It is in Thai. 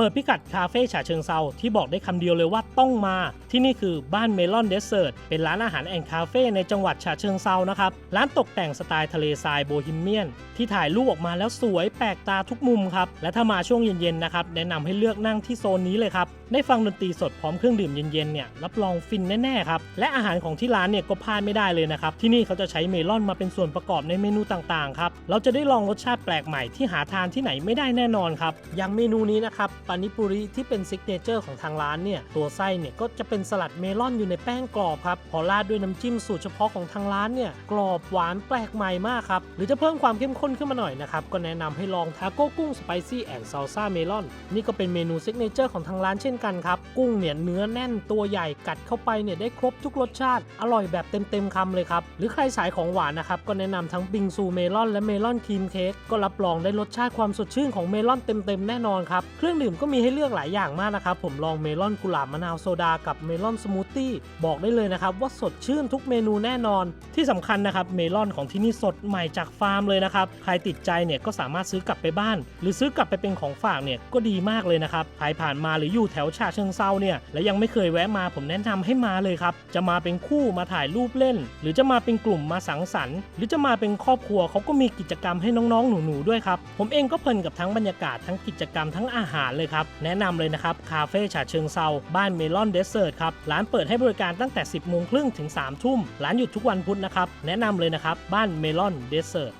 เปิดพิกัดคาเฟ่ฉะเชิงเซาที่บอกได้คำเดียวเลยว่าต้องมา ที่นี่คือบ้านเมลอนเดสเซ r ร์เป็นร้านอาหารแอนคาเฟ่ในจังหวัดฉะเชิงเซานะครับ ร้านตกแต่งสไตล์ทะเลทรายโบฮีเมียน ที่ถ่ายรูปออกมาแล้วสวยแปลกตาทุกมุมครับ และถ้ามาช่วงเย็นๆนะครับ แนะนำให้เลือกนั่งที่โซนนี้เลยครับ ได้ฟังดนตรีสดพร้อมเครื่องดื่มเย็นๆเนี่ยรับรองฟินแน่ๆครับและอาหารของที่ร้านเนี่ยก็พลาดไม่ได้เลยนะครับที่นี่เขาจะใช้เมลอนมาเป็นส่วนประกอบในเมนูต่างๆครับเราจะได้ลองรสชาติแปลกใหม่ที่หาทานที่ไหนไม่ได้แน่นอนครับอย่างเมนูนี้นะครับปานิปุริที่เป็นซิกเนเจอร์ของทางร้านเนี่ยตัวไส้เนี่ยก็จะเป็นสลัดเมลอนอยู่ในแป้งกรอบครับพอราดด้วยน้ำจิ้มสูตรเฉพาะของทางร้านเนี่ยกรอบหวานแปลกใหม่มากครับหรือจะเพิ่มความเข้มข้นขึ้นมาหน่อยนะครับก็แนะนำให้ลองทาโก้กุ้งสไปซี่แอนด์ซาลซ่าเมลอนนี่ก็เป็นเมนูซิกเนเจอร์ของทางร้านเช่นกันครับกุ้งเนี่ยเนื้อแน่นตัวใหญ่กัดเข้าไปเนี่ยได้ครบทุกรสชาติ อร่อยแบบเต็มๆคำเลยครับหรือใครสายของหวานนะครับก็แนะนำทั้งบิงซูเมลอนและเมลอนครีมเค้กก็รับรองได้รสชาติความสดชื่นของเมลอนเต็มๆแน่นอนครับเครื่องดื่มก็มีให้เลือกหลายอย่างมากนะครับ ผมลองเมลอนกุหลาบมะนาวโซดากับเมลอนสมูทตี้บอกได้เลยนะครับ ว่าสดชื่นทุกเมนูแน่นอน ที่สำคัญนะครับเมลอนของที่นี่สดใหม่จากฟาร์มเลยนะครับ ใครติดใจเนี่ยก็สามารถซื้อกลับไปบ้าน หรือซื้อกลับไปเป็นของฝากเนี่ยก็ดีมากเลยนะครับใครผ่านมาหรืออยู่แถวฉะเชิงเซาเนี่ยและยังไม่เคยแวะมาผมแนะนำให้มาเลยครับจะมาเป็นคู่มาถ่ายรูปเล่น หรือจะมาเป็นกลุ่มมาสังสรรค์ หรือจะมาเป็นครอบครัวเขาก็มีกิจกรรมให้น้องๆ หนูๆด้วยครับผมเองก็เพลินกับทั้งบรรยากาศทั้งกิจกรรมทั้งอาหารเลยครับ แนะนำเลยนะครับ คาเฟ่ฉาเชิงเซาบ้านเมลอนเดสเซอร์ครับ ร้านเปิดให้บริการตั้งแต่ 10โมงครึ่งถึง3ทุ่ม ร้านหยุดทุกวันพุธนะครับ แนะนำเลยนะครับ บ้านเมลอนเดสเซอร์